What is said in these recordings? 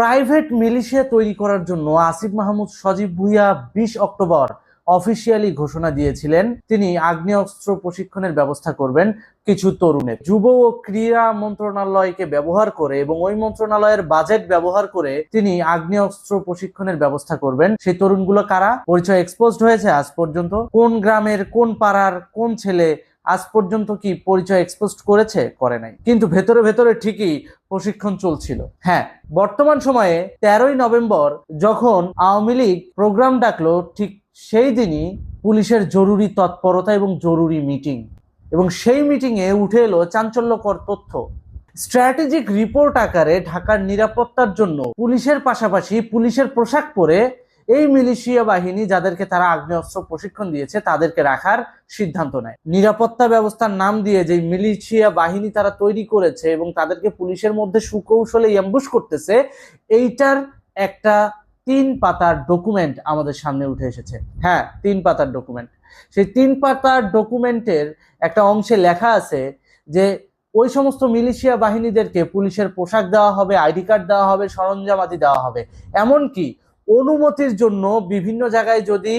Private militia তৈরি করার জন্য আসিফ মাহমুদ, সজীব ভুইয়া বিশ অক্টোবর অফিসিয়ালি ঘোষণা দিয়েছিলেন। তিনি আগ্নেয়াস্ত্র প্রশিক্ষণের ব্যবস্থা করবেন কিছু তরুণের। যুব ও ক্রীড়া মন্ত্রণালয়কে ব্যবহার করে এবং ওই মন্ত্রণালয়ের বাজেট ব্যবহার করে তিনি আগ্নেয়াস্ত্র প্রশিক্ষণের ব্যবস্থা করবেন। সেই তরুণগুলো কারা? পরিচয় এক্সপোজড হয়েছে আজ পর্যন্ত। কোন গ্রামের কোন পাড়ার কোন ছেলে আজ পর্যন্ত কি পরিচয় এক্সপোজ করেছে? করে নাই। কিন্তু ভেতরে ভেতরে ঠিকই প্রশিক্ষণ চলছিল। হ্যাঁ বর্তমান সময়ে তেরোই নভেম্বর যখন আওয়ামী লীগ প্রোগ্রাম ডাকলো, ঠিক সেই দিনই পুলিশের জরুরি তৎপরতা এবং জরুরি মিটিং। এবং সেই মিটিংয়ে উঠে এলো চাঞ্চল্যকর তথ্য। স্ট্র্যাটেজিক রিপোর্ট আকারে ঢাকার নিরাপত্তার জন্য পুলিশের পাশাপাশি পুলিশের পোশাক পরে এই মিলিশিয়া বাহিনী যাদেরকে তারা আগ্নেয়াস্ত্র প্রশিক্ষণ দিয়েছে, তাদেরকে রাখার সিদ্ধান্ত নেয়। নিরাপত্তা ব্যবস্থার নাম দিয়ে যে মিলিশিয়া বাহিনী তারা তৈরি করেছে এবং তাদেরকে পুলিশের মধ্যে সুকৌশলে অ্যাম্বুশ করতেছে, এইটার একটা তিন পাতার ডকুমেন্ট আমাদের সামনে উঠে এসেছে। হ্যাঁ তিন পাতার ডকুমেন্ট সেই তিন পাতার ডকুমেন্টের একটা অংশে লেখা আছে যে, ওই সমস্ত মিলিশিয়া বাহিনীদেরকে পুলিশের পোশাক দেওয়া হবে, আইডি কার্ড দেওয়া হবে সরঞ্জামাদি দেওয়া হবে। এমনকি অনুমতির জন্য বিভিন্ন জায়গায় যদি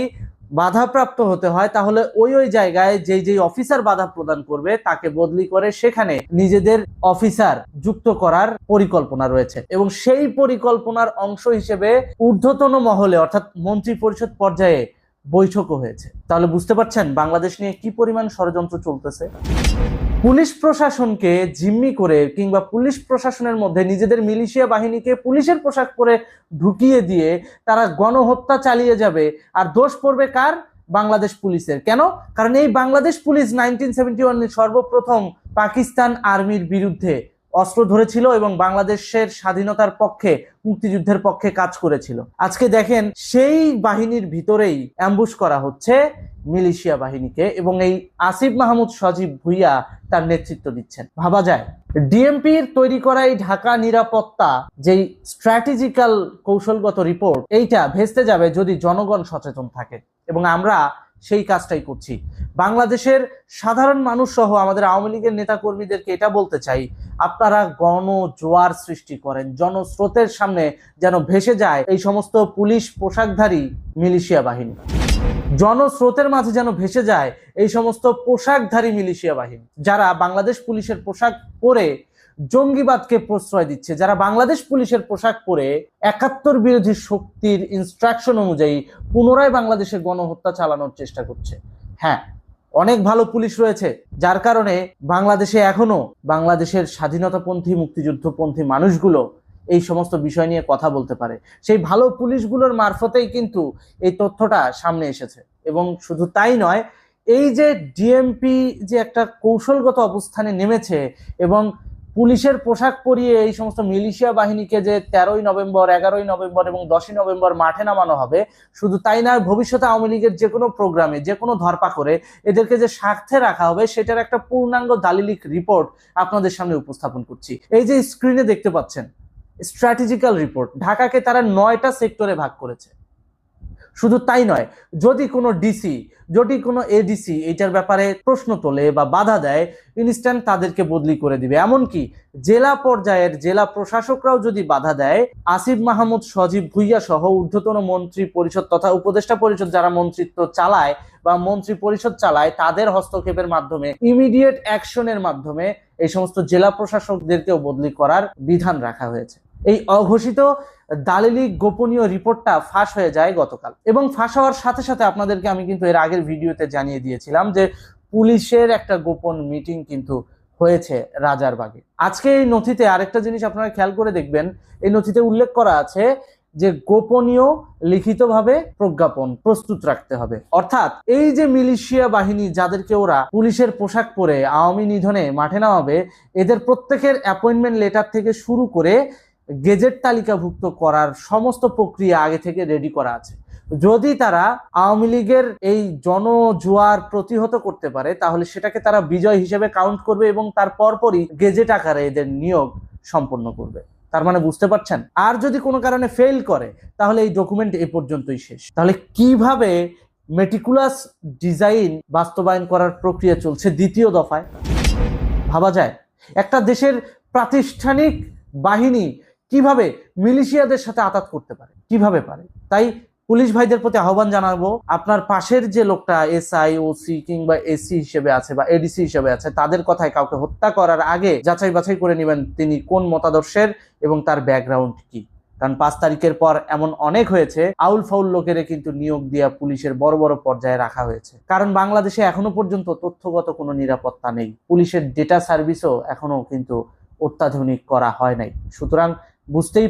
বাধাপ্রাপ্ত হতে হয়, তাহলে ওই ওই জায়গায় যেই যেই অফিসার বাধা প্রদান করবে, তাকে বদলি করে সেখানে নিজেদের অফিসার যুক্ত করার পরিকল্পনা রয়েছে। এবং সেই পরিকল্পনার অংশ হিসেবে ঊর্ধ্বতন মহলে, অর্থাৎ মন্ত্রী পরিষদ পর্যায়ে বৈঠকও হয়েছে। তাহলে বুঝতে পারছেন বাংলাদেশ নিয়ে কি পরিমাণ ষড়যন্ত্র চলতেছে? পুলিশ প্রশাসনকে জিম্মি করে কিংবা পুলিশ প্রশাসনের মধ্যে নিজেদের মিলিশিয়া বাহিনীকে পুলিশের পোশাক পরে ঢুকিয়ে দিয়ে তারা গণহত্যা চালিয়ে যাবে। আর দোষ পড়বে কার? বাংলাদেশ পুলিশের। কেন? কারণ এই বাংলাদেশ পুলিশ নাইনটিন সেভেন্টি ওয়ানে সর্বপ্রথম পাকিস্তান আর্মির বিরুদ্ধে অস্ত্র ধরেছিল এবং বাংলাদেশের স্বাধীনতার পক্ষে, মুক্তিযুদ্ধের পক্ষে কাজ করেছিল। আজকে দেখেন সেই বাহিনীর ভিতরেই অ্যাম্বুশ করা হচ্ছে। মিলিশিয়া বাহিনীকে এবং এই আসিফ মাহমুদ সজীব ভুইয়া তার নেতৃত্ব দিচ্ছেন। ভাবা যায়, ডিএমপির তৈরি করা এই ঢাকা নিরাপত্তা যেই স্ট্র্যাটেজিক্যাল কৌশলগত রিপোর্ট, এইটা ভেস্তে যাবে যদি জনগণ সচেতন থাকে। এবং আমরা সেই কাজটাই করছি। বাংলাদেশের সাধারণ মানুষ সহ আমাদের আওয়ামী লীগের নেতা কর্মীদেরকে এটা বলতে চাই, আপনারা গণ জোয়ার সৃষ্টি করেন, জনস্রোতের সামনে যেন ভেসে যায় এই সমস্ত পুলিশ পোশাকধারী মিলিশিয়া বাহিনী। জনস্রোতের মাঝে যেন ভেসে যায় এই সমস্ত পোশাকধারী মিলিশিয়া বাহিনী, যারা বাংলাদেশ পুলিশের পোশাক পরে জঙ্গিবাদকে প্রশ্রয় দিচ্ছে, যারা বাংলাদেশ পুলিশের পোশাক পরে একাত্তর বিরোধী শক্তির ইনস্ট্রাকশন অনুযায়ী পুনরায় বাংলাদেশে গণহত্যা চালানোর চেষ্টা করছে। হ্যাঁ অনেক ভালো পুলিশ রয়েছে, যার কারণে বাংলাদেশে এখনও বাংলাদেশের স্বাধীনতাপন্থী, মুক্তিযুদ্ধপন্থী মানুষগুলো এই সমস্ত বিষয় নিয়ে কথা বলতে পারে। সেই ভালো পুলিশগুলোর মারফতেই কিন্তু এই তথ্যটা সামনে এসেছে। এবং শুধু তাই নয়, এই যে ডিএমপি যে একটা কৌশলগত অবস্থানে নেমেছে এবং পুলিশের পোশাক পরিয়ে এই সমস্ত মিলিশিয়া বাহিনীকে যে তেরোই নভেম্বর, এগারোই নভেম্বর এবং দশই নভেম্বর মাঠে নামানো হবে, শুধু তাই না ভবিষ্যতে আওয়ামী লীগের যে কোনো প্রোগ্রামে, যে কোনো ধরপা করে এদেরকে যে স্বার্থে রাখা হবে, সেটার একটা পূর্ণাঙ্গ দালিলিক রিপোর্ট আপনাদের সামনে উপস্থাপন করছি। এই যে স্ক্রিনে দেখতে পাচ্ছেন স্ট্র্যাটেজিক্যাল রিপোর্ট। ঢাকাকে তারা নয়টা সেক্টরে ভাগ করেছে। শুধু তাই নয়, যদি কোনো ডিসি, যদি কোনো এডিসি এটার ব্যাপারে প্রশ্ন তোলে বা বাধা দেয়, ইনস্ট্যান্ট তাদেরকে বদলি করে দিবে। এমনকি জেলা পর্যায়ের জেলা প্রশাসকরাও যদি বাধা দেয়, আসিফ মাহমুদ, সজীব ভুইয়া সহ ঊর্ধ্বতন মন্ত্রী পরিষদ তথা উপদেষ্টা পরিষদ যারা মন্ত্রিত্ব চালায় বা মন্ত্রী পরিষদ চালায়, তাদের হস্তক্ষেপের মাধ্যমে, ইমিডিয়েট অ্যাকশনের মাধ্যমে এই সমস্ত জেলা প্রশাসকদেরকেও বদলি করার বিধান রাখা হয়েছে। এই অঘোষিত দালিলিক গোপনীয় রিপোর্টটা ফাঁস হয়ে যায় গতকাল। এবং ফাঁস হওয়ার সাথে সাথে আপনাদেরকে আমি কিন্তু এর আগের ভিডিওতে জানিয়ে দিয়েছিলাম যে পুলিশের একটা গোপন মিটিং কিন্তু হয়েছে রাজারবাগে আজকে এই নথিতে আরেকটা জিনিস আপনারা খেয়াল করে দেখবেন, এই নথিতে উল্লেখ করা আছে যে গোপনীয় লিখিতভাবে প্রজ্ঞাপন প্রস্তুত রাখতে হবে। অর্থাৎ এই যে মিলিশিয়া বাহিনী যাদেরকে ওরা পুলিশের পোশাক পরে আওয়ামী নিধনে মাঠে নামাবে, এদের প্রত্যেকের অ্যাপয়েন্টমেন্ট লেটার থেকে শুরু করে গেজেট তালিকাভুক্ত করার সমস্ত প্রক্রিয়া আগে থেকে রেডি করা আছে। যদি তারা আওয়ামী লীগের এই জনজোয়ার প্রতিহত করতে পারে, তাহলে সেটাকে তারা বিজয় হিসেবে কাউন্ট করবে এবং তার পরপরই গেজেট আকারে এদের নিয়োগ সম্পন্ন করবে। তার মানে বুঝতে পারছেন? আর যদি কোনো কারণে ফেল করে, তাহলে এই ডকুমেন্ট এ পর্যন্তই শেষ। তাহলে কীভাবে মেটিকুলাস ডিজাইন বাস্তবায়ন করার প্রক্রিয়া চলছে দ্বিতীয় দফায়? ভাবা যায়। একটা দেশের প্রাতিষ্ঠানিক বাহিনী কীভাবে মিলিশিয়াদের সাথে আতাত করতে পারে? কীভাবে পারে? তাই পুলিশ ভাইদের প্রতি আহ্বান জানাব, আপনার পাশের যে লোকটা এসআই, ওসি কিংবা এসি হিসেবে আছে বা এডিসি হিসেবে আছে, তাদের কথায় কাউকে হত্যা করার আগে যাচাই বাছাই করে নেবেন তিনি কোন মতাদর্শের এবং তার ব্যাকগ্রাউন্ড কি। কারণ পাঁচ তারিখের পর এমন অনেক হয়েছে, আউল ফাউল লোকের কিন্তু নিয়োগ দিয়া পুলিশের বড় বড় পর্যায়ে রাখা হয়েছে। কারণ বাংলাদেশে এখনও পর্যন্ত তথ্যগত কোনো নিরাপত্তা নেই। পুলিশের ডেটা সার্ভিসও এখনও কিন্তু অত্যাধুনিক করা হয় নাই। সুতরাং বুঝতেই